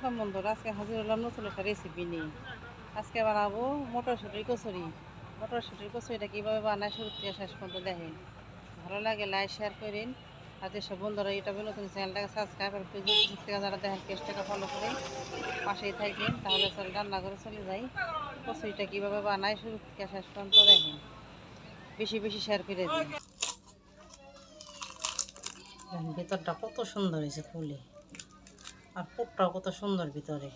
Welcome বন্ধুরা আজকে হাজির হলাম নতুন একটা রেসিপি নিয়ে। আজকে বানাবো মটরশুটির কচুরি। মটরশুটির কচুরিটা কীভাবে বানায় শুরু থেকে শেষ পর্যন্ত দেখেন। ভালো লাগে লাইক শেয়ার করেন। আর যেসব বন্ধুরা ইউটিউবে নতুন চ্যানেলটাকে সাবস্ক্রাইব আর ফেসবুক থেকে যারা দেখেন পেজটাকে ফলো করে পাশেই থাকেন, তাহলে চল রান্না করে চলে যাই। কচুরিটা কীভাবে বানায় শুরু থেকে শেষ পর্যন্ত দেখেন। বেশি বেশি শেয়ার করে দিন। ভিতরটা কত সুন্দর হয়েছে ফুলে। আর পুটটাও কত সুন্দর ভিতরে।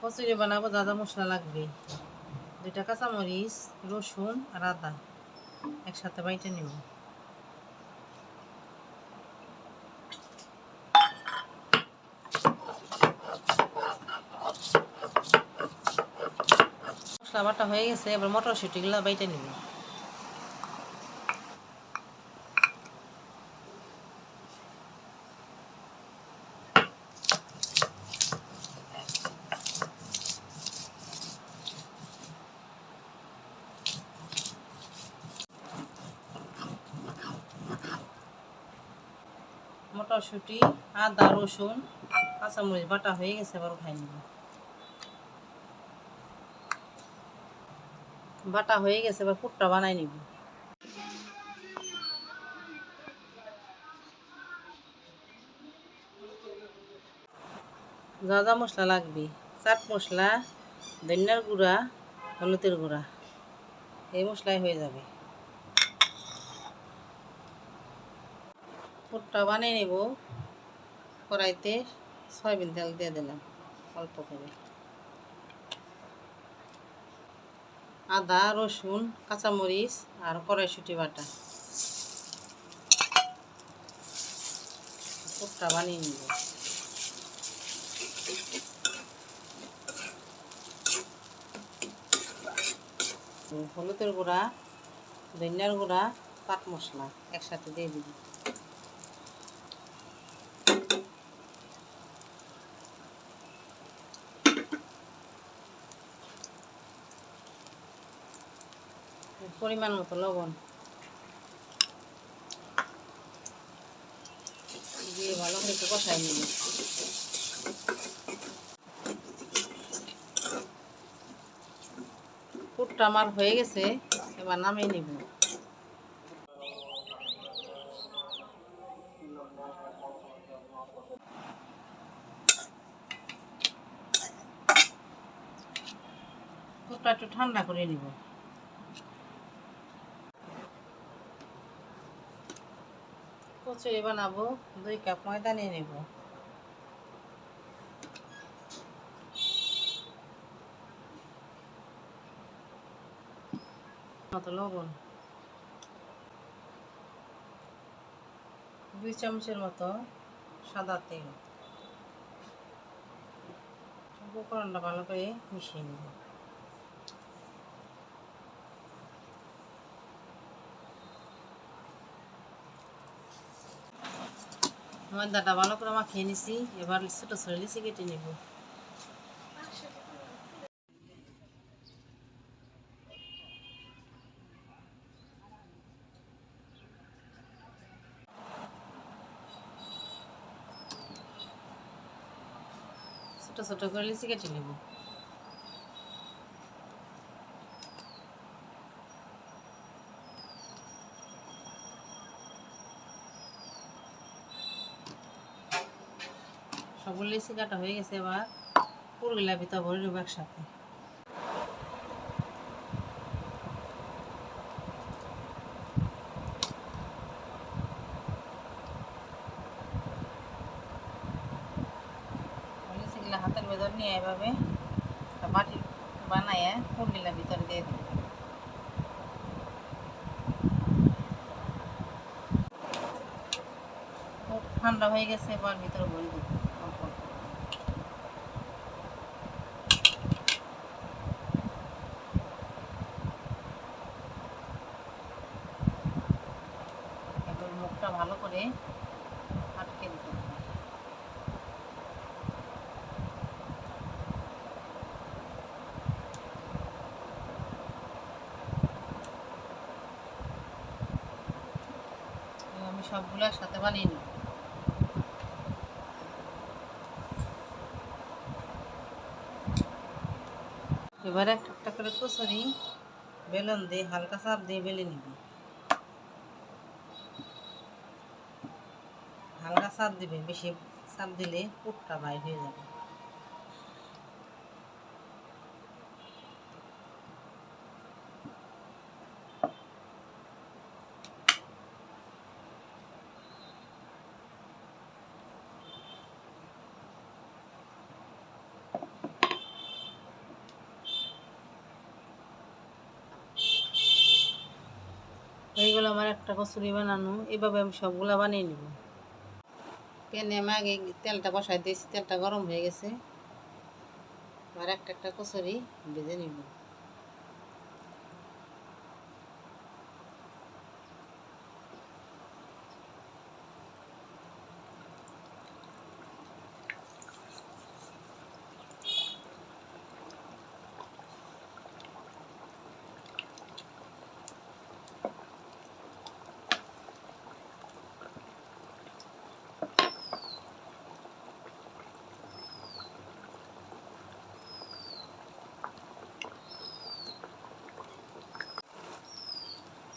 কচুরি বানাবো দাদা মশলা লাগবে। দুইটা কাঁচামরিচ, রসুন আর আদা একসাথে বাইটা নেব। মশলা বাটা হয়ে গেছে, এবার মটরশুটিগুলো বাইটে নেব। মটরশুঁটি, আদা, রসুন, কাঁচামরিচ বাটা হয়ে গেছে, এবার খাই নেব। বাটা হয়ে গেছে, এবার পুটটা বানাই নিব। যা মশলা লাগবে, চাট মশলা, ধনিয়ার গুঁড়া, হলুদের গুঁড়া, এই মশলাই হয়ে যাবে। পুরটা বানিয়ে নেব, কড়াইতে সয়াবিন তেল দিয়ে দিলাম, অল্প করে। আদা, রসুন, কাঁচামরিচ আর কড়াইশুটি বাটা। পুরটা বানিয়ে নেব। হলুদের গুঁড়া, ধনিয়ার গুঁড়া, পাট মশলা একসাথে দিয়ে দিবি। পরিমাণ মতো লবণ। দিয়ে ভালো করে কষাই নিবি। পুরটা আমার হয়ে গেছে, এবার নামিয়ে নিব। পুরটা একটু ঠান্ডা করে নিব। কচুরি বানাবো, দুই কাপ ময়দা নিয়ে নেব। লবণ। দুই চামচের মতো সাদা তেল। উপকরণটা ভালো করে মিশিয়ে নেব। ময়দাটা ভালো করে মাখিয়ে নিছি, এবার ছোটো ছোটো লিচি কেটে নেব। ছোটো ছোটো করে লিচি কেটে নেব। সবগুলো লিচি কাটা হয়ে গেছে, এবার পুরগুলা ভিতর ভরে দেবো একসাথে। হাতের ভেতর নিয়ে এভাবে বাটি বানায় পুরগুলা ভিতরে দিয়ে দেবো। ঠান্ডা হয়ে গেছে, এবার ভিতরে ভরে দেবো। ভালো করে আটকে দিতে হবে। আমি সবগুলোর সাথে বানিয়ে নিই এবারে একটা করে কচুরি, বেলন দিয়ে, হালকা চাপ দিয়ে বেলে নিবি। চাপ দিবে, বেশি চাপ দিলে পুরটা বাইর হয়ে যাবে। এইগুলো আমার একটা কচুরি বানানো, এভাবে আমি সবগুলা বানিয়ে নিব। প্যানে আমি আগে তেলটা বসাই দিয়েছি, তেলটা গরম হয়ে গেছে। আর একটা একটা কচুরি ভেজে নিব।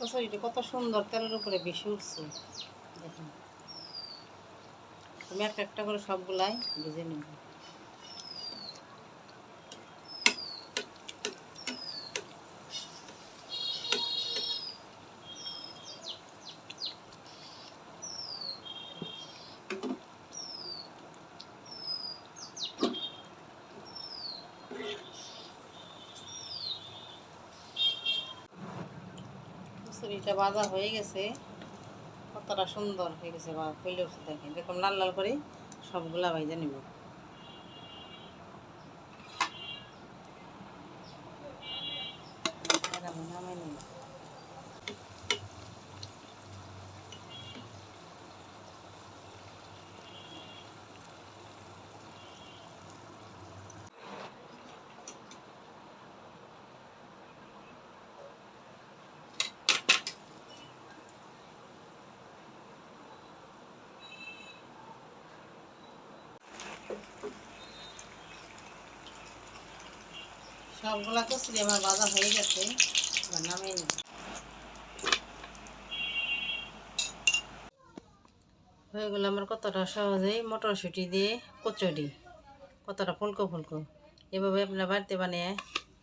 কচুরিটা কত সুন্দর, তেলের উপরে বেশি উঠছে। দেখুন। আমি একটা একটা করে সবগুলাই ভেজে নেব। কচুরিটা বাজা হয়ে গেছে। কতটা সুন্দর হয়ে গেছে বা পেলে দেখেন। এরকম লাল লাল করে সবগুলা ভাইজা নিব এরকম নামাই নিব সবগুলা কচুরি আমার ভাজা হয়ে গেছে, এবার হয়ে গেলো আমার কতটা সহজেই মটরশুঁটি দিয়ে কচুরি। কতটা ফুলকো ফুলকো। এভাবে আপনার বাড়িতে বানিয়ে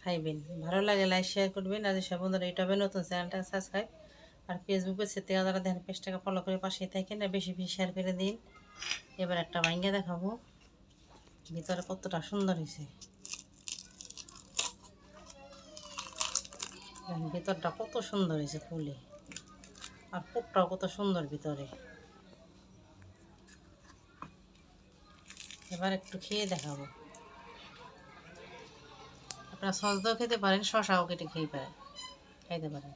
খাইবেন। ভালো লাগে লাইক, শেয়ার করবেন। আর যেসব বন্ধুরা হবে নতুন, চ্যানেলটা সাবস্ক্রাইব আর ফেসবুক থেকে যারা দেখেন, পেজটাকে ফলো করে পাশে থাকেন আর বেশি বেশি শেয়ার করে দিন। এবার একটা ভাঙ্গে দেখাবো। ভিতরে কতটা সুন্দর হয়েছে। ভিতরটা কত সুন্দর হয়েছে ফুলে। আর পুরটাও কত সুন্দর ভিতরে। এবার একটু খেয়ে দেখাবো। আপনারা সস খেতে পারেন, শশাও কেটে খেয়ে পারেন, খাইতে পারেন।